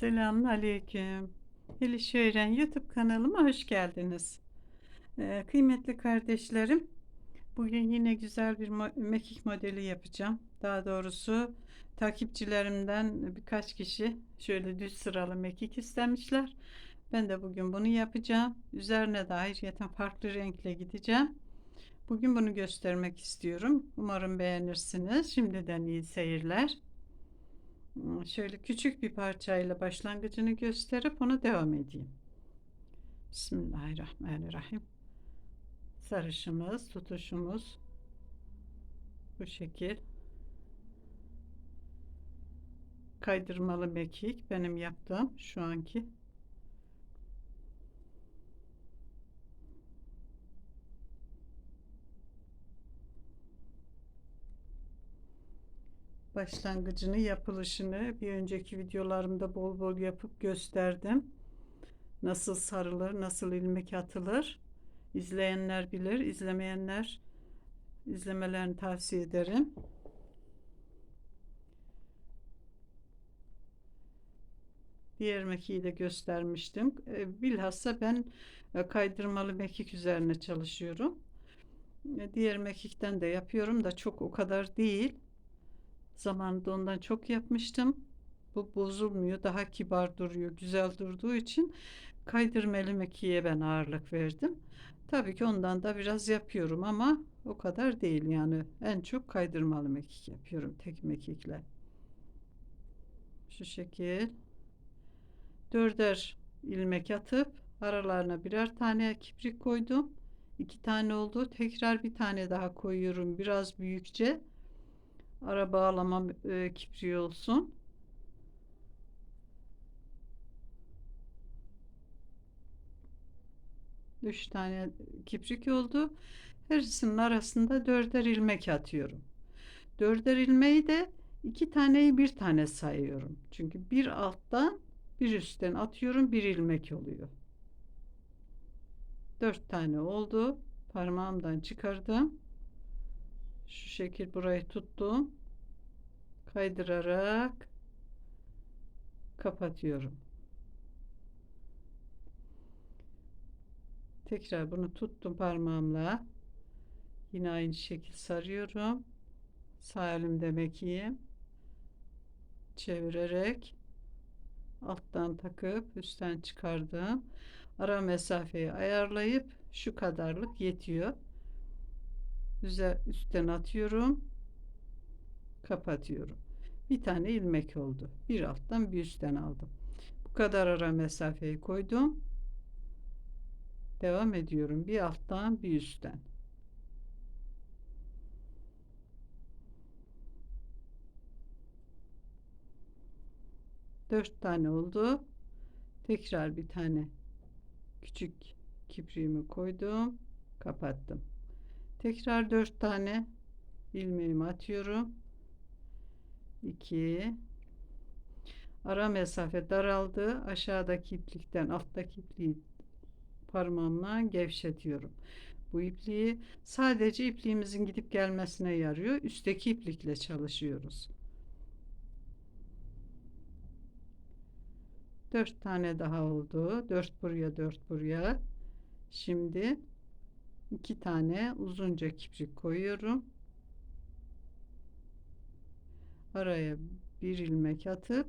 Selamun Aleyküm. Eliş Öğren YouTube kanalıma hoş geldiniz. Ee, kıymetli kardeşlerim, bugün yine güzel bir mekik modeli yapacağım. Daha doğrusu takipçilerimden birkaç kişi şöyle düz sıralı mekik istemişler. Ben de bugün bunu yapacağım. Üzerine de ayrıyeten farklı renkle gideceğim. Bugün bunu göstermek istiyorum. Umarım beğenirsiniz. Şimdiden iyi seyirler. Şöyle küçük bir parçayla başlangıcını gösterip ona devam edeyim. Bismillahirrahmanirrahim. Sarışımız, tutuşumuz bu şekil. Kaydırmalı mekik benim yaptığım şu anki. Başlangıcını, yapılışını bir önceki videolarımda bol bol yapıp gösterdim. Nasıl sarılır, nasıl ilmek atılır. İzleyenler bilir, izlemeyenler izlemelerini tavsiye ederim. Diğer mekiği de göstermiştim. E, Bilhassa ben e, kaydırmalı mekik üzerine çalışıyorum. E, Diğer mekikten de yapıyorum da çok o kadar değil. Zamanında ondan çok yapmıştım. Bu bozulmuyor. Daha kibar duruyor. Güzel durduğu için kaydırmalı mekiğe ben ağırlık verdim. Tabii ki ondan da biraz yapıyorum ama o kadar değil yani. En çok kaydırmalı mekik yapıyorum tek mekikle. Şu şekil. Dörder ilmek atıp aralarına birer tane kiprik koydum. İki tane oldu. Tekrar bir tane daha koyuyorum. Biraz büyükçe ara bağlama e, kipriği olsun. Üç tane kiprik oldu. Hepsinin arasında dörder ilmek atıyorum. Dörder ilmeği de iki taneyi bir tane sayıyorum. Çünkü bir alttan bir üstten atıyorum bir ilmek oluyor. Dört tane oldu. Parmağımdan çıkardım. Şu şekil burayı tuttum. Kaydırarak kapatıyorum. Tekrar bunu tuttum parmağımla. Yine aynı şekil sarıyorum. Sağ elimde mekiğim. Çevirerek alttan takıp üstten çıkardım. Ara mesafeyi ayarlayıp şu kadarlık yetiyor. Üzer, üstten atıyorum. Kapatıyorum. Bir tane ilmek oldu. Bir alttan bir üstten aldım. Bu kadar ara mesafeyi koydum. Devam ediyorum. Bir alttan bir üstten. Dört tane oldu. Tekrar bir tane küçük kipriğimi koydum. Kapattım. Tekrar dört tane ilmeğimi atıyorum. 2 ara mesafe daraldı. Aşağıdaki iplikten alttaki ipliği parmağımla gevşetiyorum. Bu ipliği sadece ipliğimizin gidip gelmesine yarıyor. Üstteki iplikle çalışıyoruz. Dört tane daha oldu. Dört buraya, dört buraya. Şimdi iki tane uzunca kiprik koyuyorum. Araya bir ilmek atıp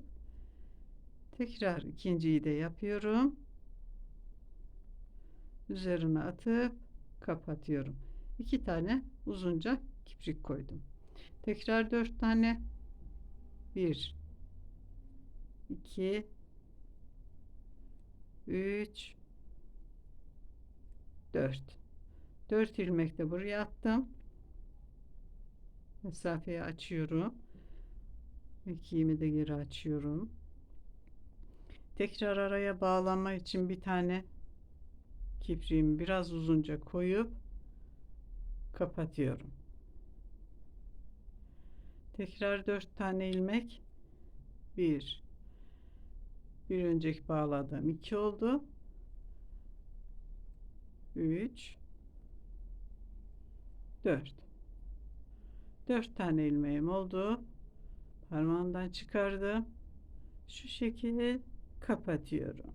tekrar ikinciyi de yapıyorum. Üzerine atıp kapatıyorum. İki tane uzunca kiprik koydum. Tekrar dört tane. Bir, iki, üç, dört. Dört ilmek de buraya attım. Mesafeyi açıyorum. İkiğimi de geri açıyorum. Tekrar araya bağlama için bir tane kipriğimi biraz uzunca koyup kapatıyorum. Tekrar dört tane ilmek. Bir. Bir önceki bağladığım iki oldu. Üç. Dört. Dört tane ilmeğim oldu. Parmağımdan çıkardım. Şu şekil kapatıyorum.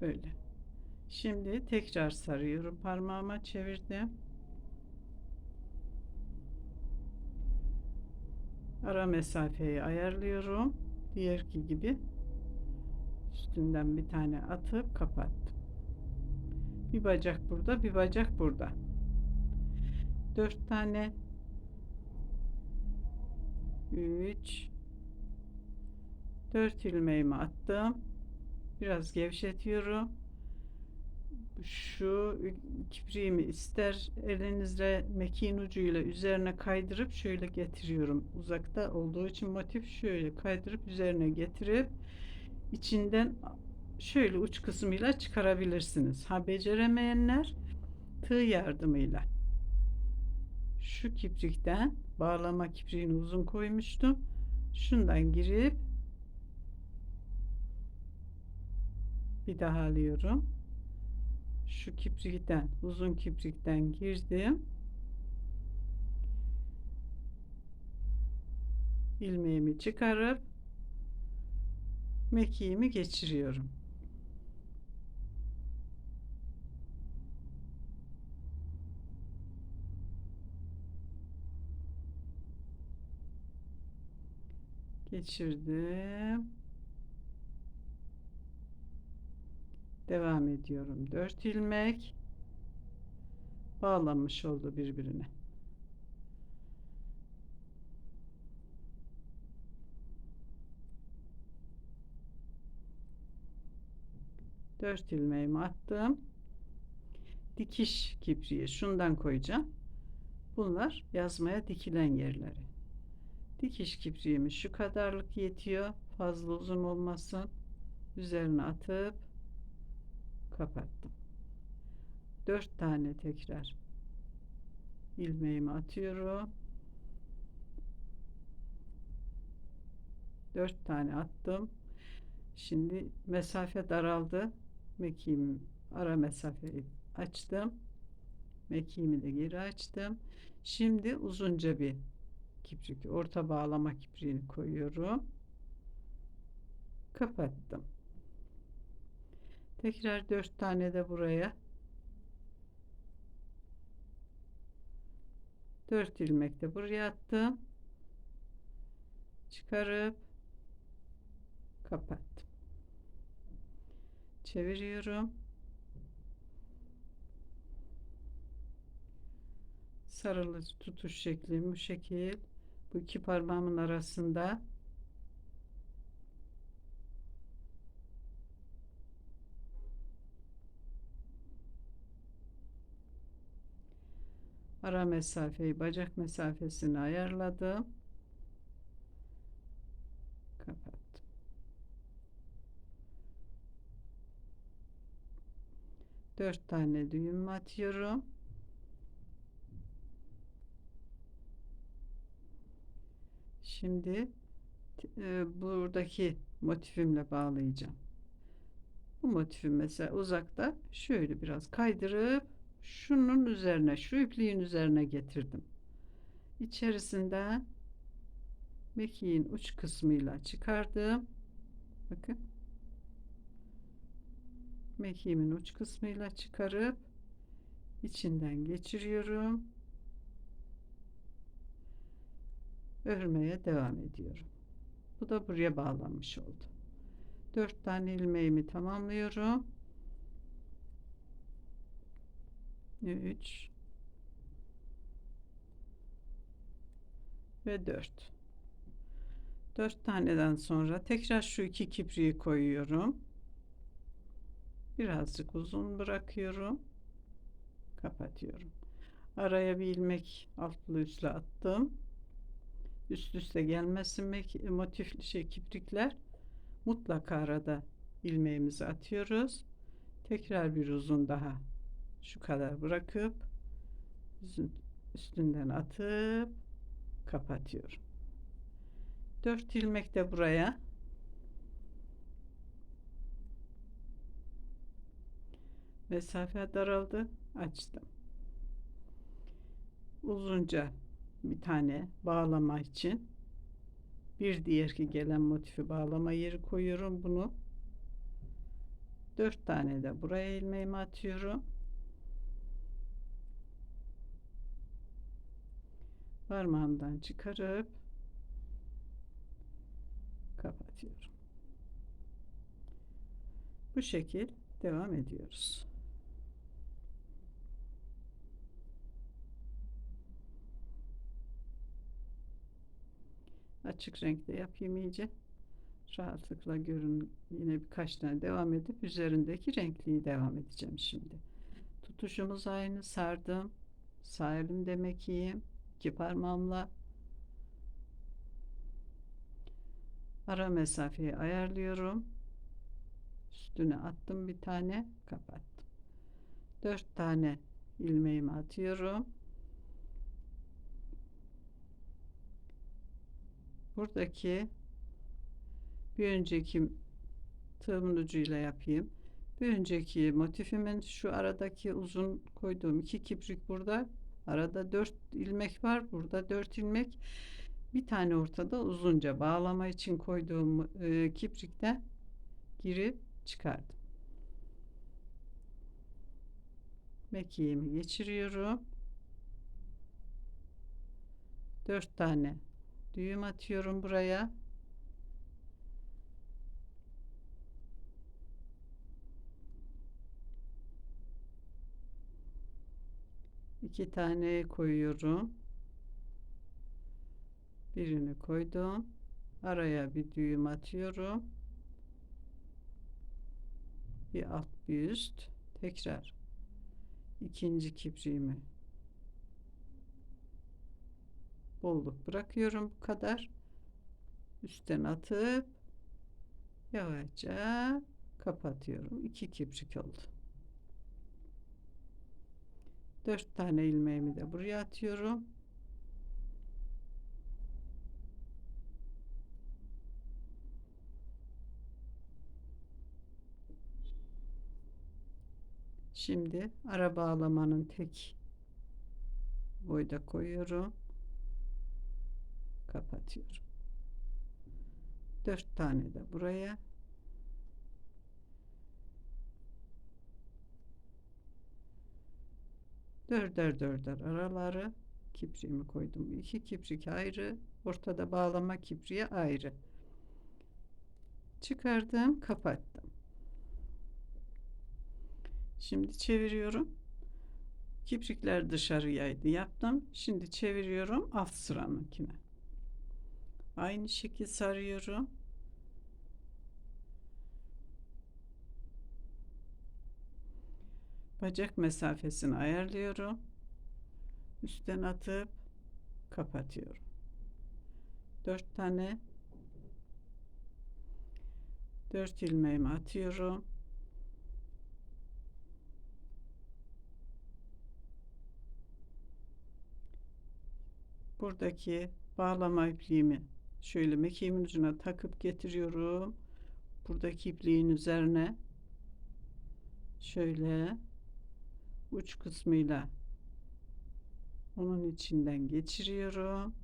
Böyle. Şimdi tekrar sarıyorum. Parmağıma çevirdim. Ara mesafeyi ayarlıyorum. Diğerki gibi. Üstünden bir tane atıp kapattım. Bir bacak burada, bir bacak burada. Dört tane 3 4 ilmeğimi attım. Biraz gevşetiyorum. Şu kipriğimi ister elinizle mekiğin ucuyla üzerine kaydırıp şöyle getiriyorum. Uzakta olduğu için motif şöyle kaydırıp üzerine getirip içinden şöyle uç kısmıyla çıkarabilirsiniz. Ha beceremeyenler tığ yardımıyla şu kiprikten bağlama kipriğini uzun koymuştum. Şundan girip bir daha alıyorum. Şu kiprikten, uzun kiprikten girdim. ilmeğimi çıkarıp mekiğimi geçiriyorum. Geçirdim. Devam ediyorum. 4 ilmek bağlanmış oldu birbirine. Dört ilmeğimi attım. Dikiş kipriği şundan koyacağım. Bunlar yazmaya dikilen yerleri. Dikiş kipriğimiz şu kadarlık yetiyor. Fazla uzun olmasın. Üzerine atıp kapattım. 4 tane tekrar ilmeğimi atıyorum. 4 tane attım. Şimdi mesafe daraldı. Mekiğimi ara mesafeyi açtım. Mekiğimi de geri açtım. Şimdi uzunca bir kiprik orta bağlama kipriğini koyuyorum. Kapattım. Tekrar dört tane de buraya. Dört ilmek de buraya attım. Çıkarıp kapattım. Çeviriyorum. Sarılı tutuş şekli bu şekil bu iki parmağımın arasında. Ara mesafeyi bacak mesafesini ayarladım. Kapattım. Dört tane düğüm atıyorum Şimdi e, buradaki motifimle bağlayacağım. Bu motifim mesela uzakta şöyle biraz kaydırıp şunun üzerine, şu ipliğin üzerine getirdim. İçerisinden mekiğin uç kısmıyla çıkardım. Bakın. Mekiğimin uç kısmıyla çıkarıp içinden geçiriyorum. Örmeye devam ediyorum. Bu da buraya bağlanmış oldu. 4 tane ilmeğimi tamamlıyorum. 3 ve 4 4 taneden sonra tekrar şu iki kipriği koyuyorum. Birazcık uzun bırakıyorum. Kapatıyorum. Araya bir ilmek altlı üstlü attım üst üste gelmesin motif şey kiprikler mutlaka arada ilmeğimizi atıyoruz. Tekrar bir uzun daha şu kadar bırakıp üstünden atıp kapatıyorum. 4 ilmek de buraya. Mesafe daraldı. Açtım. Uzunca bir tane bağlama için bir diğer ki gelen motifi bağlama yeri koyuyorum bunu. Dört tane de buraya ilmeğimi atıyorum. Parmağımdan çıkarıp kapatıyorum. Bu şekil devam ediyoruz. Açık renkte yapayım iyice. Rahatlıkla görün. Yine birkaç tane devam edip üzerindeki renkliyi devam edeceğim şimdi. Tutuşumuz aynı. Sardım. Sağ elimde mekiğim. İki parmağımla ara mesafeyi ayarlıyorum. Üstüne attım bir tane. Kapattım. Dört tane ilmeğimi atıyorum. Buradaki bir önceki tığımın ucuyla yapayım. Bir önceki motifimin şu aradaki uzun koyduğum iki kiprik burada. Arada dört ilmek var. Burada dört ilmek. Bir tane ortada uzunca bağlama için koyduğum e, kiprikten girip çıkardım. Mekiğimi geçiriyorum. Dört tane düğüm atıyorum buraya. iki tane koyuyorum. Birini koydum. Araya bir düğüm atıyorum. Bir alt bir üst. Tekrar ikinci kipriğimi bolluk bırakıyorum bu kadar. Üstten atıp yavaşça kapatıyorum. İki kiprik oldu. Dört tane ilmeğimi de buraya atıyorum. Şimdi ara bağlamanın tek boyda koyuyorum kapatıyorum. Dört tane de buraya. Dörder dörder araları kipriğimi koydum. İki kiprik ayrı. Ortada bağlama kipriği ayrı. Çıkardım, kapattım. Şimdi çeviriyorum. Kiprikler dışarıyaydı yaptım. Şimdi çeviriyorum alt sıramınkine. Aynı şekil sarıyorum. Bacak mesafesini ayarlıyorum. Üstten atıp kapatıyorum. Dört tane dört ilmeğimi atıyorum. Buradaki bağlama ipliğimi şöyle mekiğimin ucuna takıp getiriyorum. Buradaki ipliğin üzerine şöyle uç kısmıyla onun içinden geçiriyorum.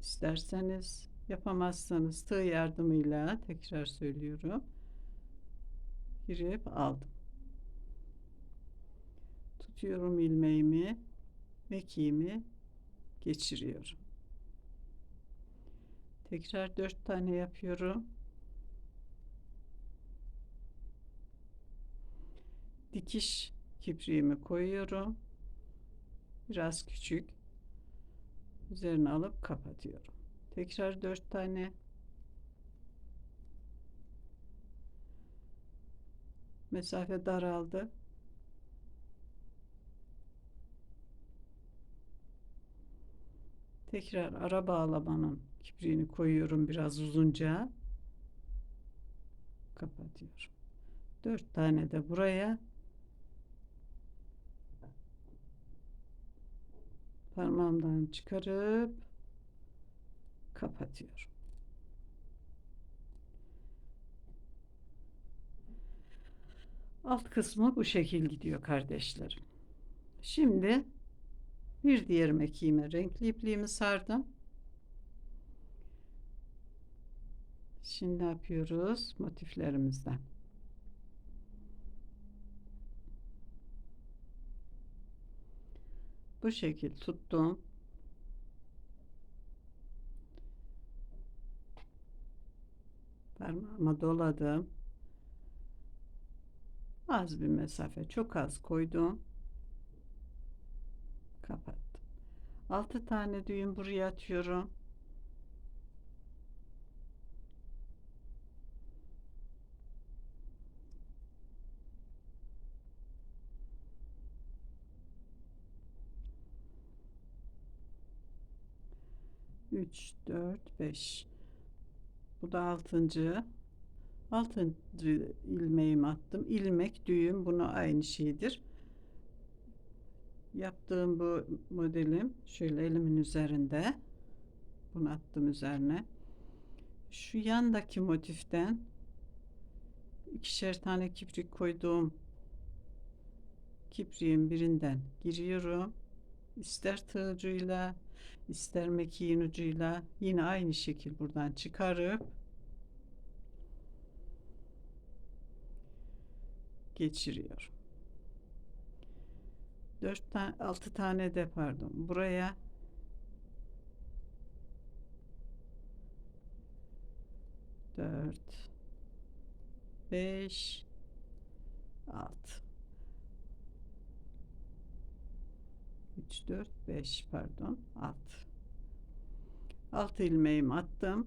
İsterseniz yapamazsanız tığ yardımıyla tekrar söylüyorum. Girip aldım. Tutuyorum ilmeğimi, mekiğimi geçiriyorum. Tekrar dört tane yapıyorum. Dikiş kipriğimi koyuyorum. Biraz küçük. Üzerine alıp kapatıyorum. Tekrar dört tane. Mesafe daraldı. Tekrar ara bağlamanın kipriğini koyuyorum biraz uzunca. Kapatıyorum. Dört tane de buraya. Parmağımdan çıkarıp kapatıyorum. Alt kısmı bu şekil gidiyor kardeşlerim. Şimdi bir diğer mekiğime renkli ipliğimi sardım. Şimdi yapıyoruz? Motiflerimizden. Bu şekil tuttum. Parmağıma doladım. Az bir mesafe, çok az koydum. Kapattım. 6 tane düğüm buraya atıyorum. Üç, dört, beş. Bu da altıncı. Altıncı ilmeğimi attım. İlmek, düğüm bunu aynı şeydir. Yaptığım bu modelim şöyle elimin üzerinde. Bunu attım üzerine. Şu yandaki motiften ikişer tane kiprik koyduğum kipriğin birinden giriyorum. İster tığ ucuyla, ister mekiğin ucuyla yine aynı şekil buradan çıkarıp geçiriyorum. 4 tane 6 tane de pardon buraya dört beş altı üç dört beş pardon altı altı ilmeğimi attım.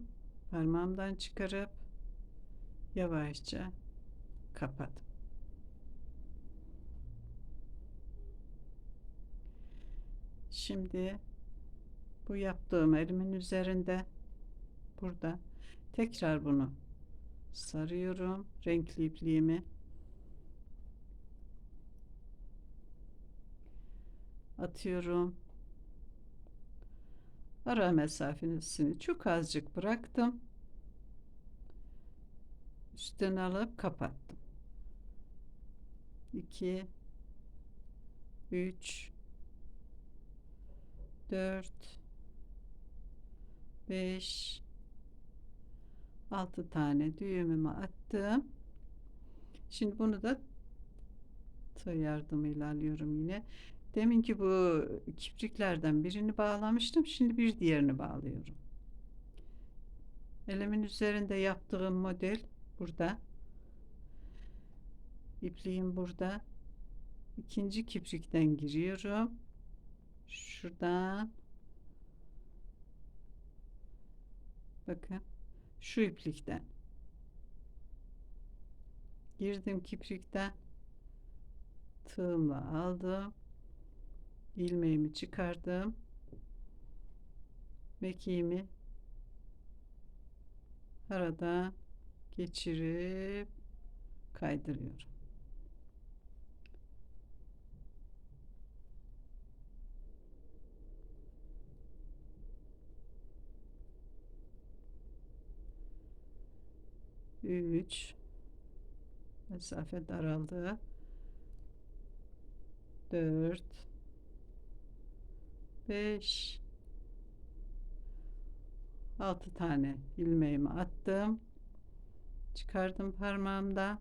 Parmağımdan çıkarıp yavaşça kapadım Şimdi bu yaptığım elimin üzerinde burada tekrar bunu sarıyorum. Renkli ipliğimi atıyorum ara mesafesini çok azıcık bıraktım üstten alıp kapattım 2 3 4 5 6 tane düğümümü attım. Şimdi bunu da tığ yardımıyla alıyorum yine. Deminki bu kipriklerden birini bağlamıştım. Şimdi bir diğerini bağlıyorum. Elimin üzerinde yaptığım model burada. İpliğim burada. İkinci kiprikten giriyorum şuradan bakın şu iplikten girdim kiprikten tığımla aldım ilmeğimi çıkardım. Mekiğimi aradan geçirip kaydırıyorum. 3 mesafe daraldı. 4 5 6 tane ilmeğimi attım. Çıkardım parmağımda.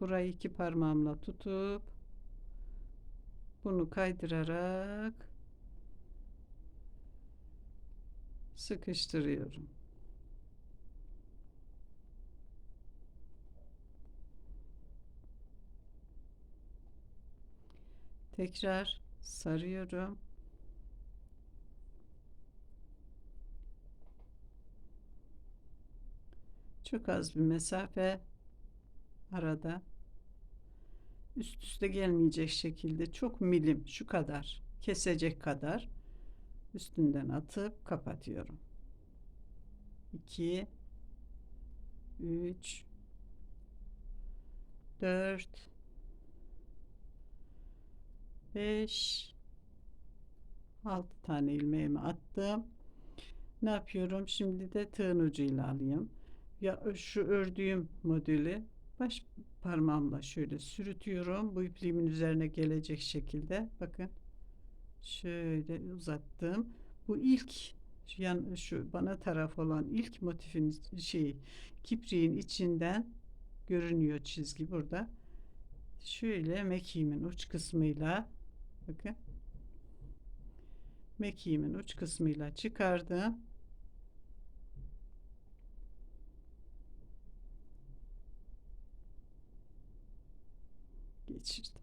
Burayı iki parmağımla tutup bunu kaydırarak sıkıştırıyorum. Tekrar sarıyorum. Çok az bir mesafe arada üst üste gelmeyecek şekilde çok milim şu kadar kesecek kadar üstünden atıp kapatıyorum. 2 3 4 5 6 tane ilmeğimi attım. Ne yapıyorum? Şimdi de tığın ucuyla alayım. Ya şu ördüğüm modeli baş parmağımla şöyle sürütüyorum. Bu ipliğimin üzerine gelecek şekilde. Bakın. Şöyle uzattım. Bu ilk Şu, yan, şu bana taraf olan ilk motifin şey kipriğin içinden görünüyor çizgi burada. Şöyle mekiğimin uç kısmıyla bakın mekiğimin uç kısmıyla çıkardım. Geçirdim.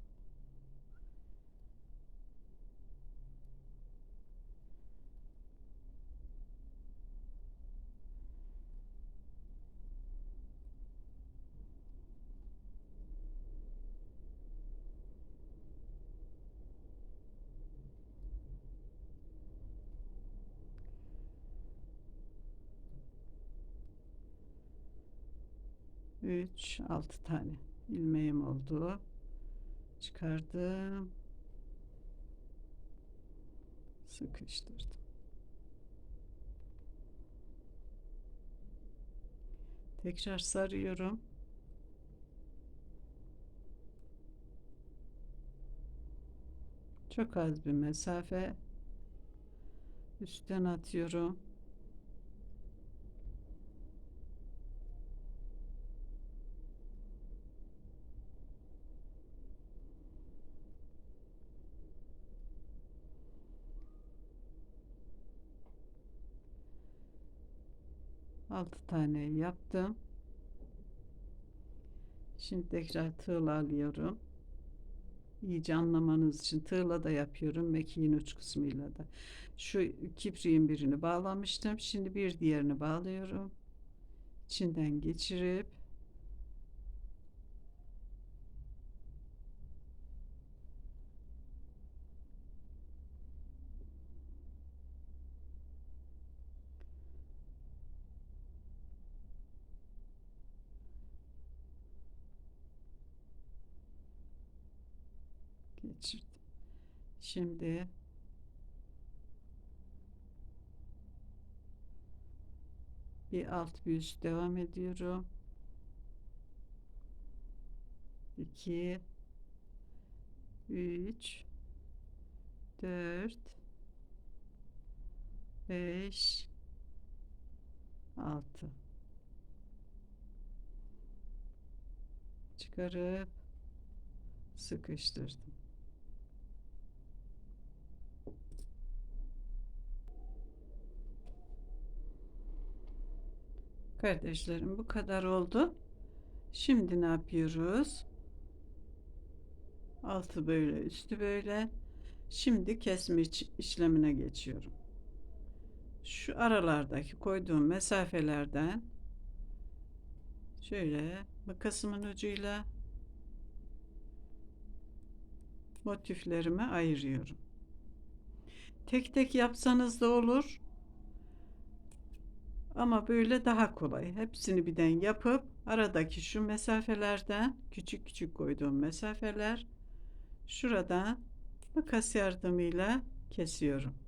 Üç, altı tane ilmeğim oldu. Çıkardım. Sıkıştırdım. Tekrar sarıyorum. Çok az bir mesafe üstten atıyorum. Altı tane yaptım. Şimdi tekrar tığla alıyorum. İyice anlamanız için tığla da yapıyorum. Mekiğin uç kısmıyla da. Şu kipriğin birini bağlamıştım. Şimdi bir diğerini bağlıyorum. İçinden geçirip geçirdim. Şimdi bir alt bir üst devam ediyorum. 2 3 4 5 6 çıkarıp sıkıştırdım. Kardeşlerim bu kadar oldu. Şimdi ne yapıyoruz? Altı böyle, üstü böyle. Şimdi kesme işlemine geçiyorum. Şu aralardaki koyduğum mesafelerden şöyle makasımın ucuyla motiflerimi ayırıyorum. Tek tek yapsanız da olur. Ama böyle daha kolay. Hepsini birden yapıp aradaki şu mesafelerden küçük küçük koyduğum mesafeler şuradan makas yardımıyla kesiyorum.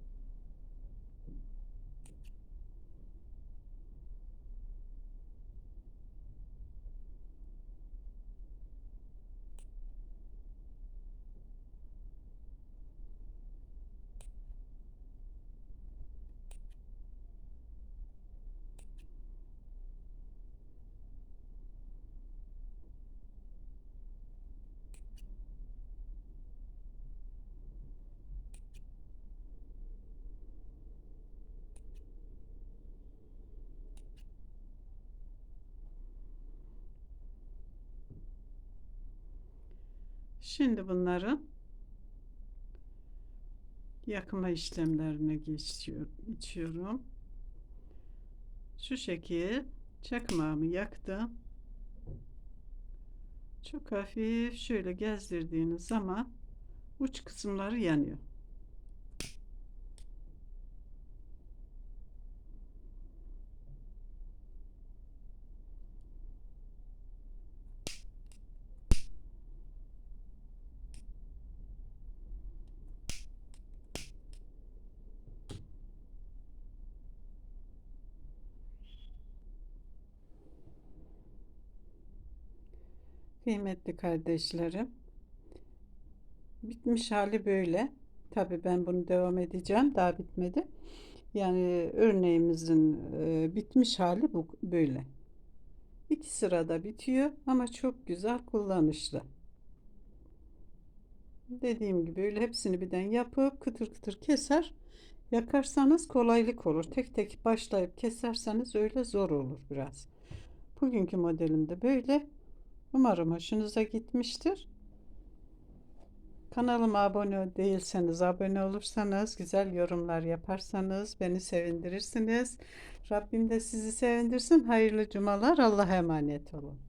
Şimdi bunların yakma işlemlerine geçiyor, geçiyorum. Şu şekil çakmağımı yaktım. Çok hafif şöyle gezdirdiğiniz zaman uç kısımları yanıyor. Kıymetli kardeşlerim, bitmiş hali böyle. Tabii ben bunu devam edeceğim. Daha bitmedi. Yani örneğimizin bitmiş hali bu böyle. İki sırada bitiyor ama çok güzel kullanışlı. Dediğim gibi öyle hepsini birden yapıp kıtır kıtır keser. Yakarsanız kolaylık olur. Tek tek başlayıp keserseniz öyle zor olur biraz. Bugünkü modelim de böyle. Umarım hoşunuza gitmiştir. Kanalıma abone değilseniz, abone olursanız, güzel yorumlar yaparsanız beni sevindirirsiniz. Rabbim de sizi sevindirsin. Hayırlı cumalar. Allah'a emanet olun.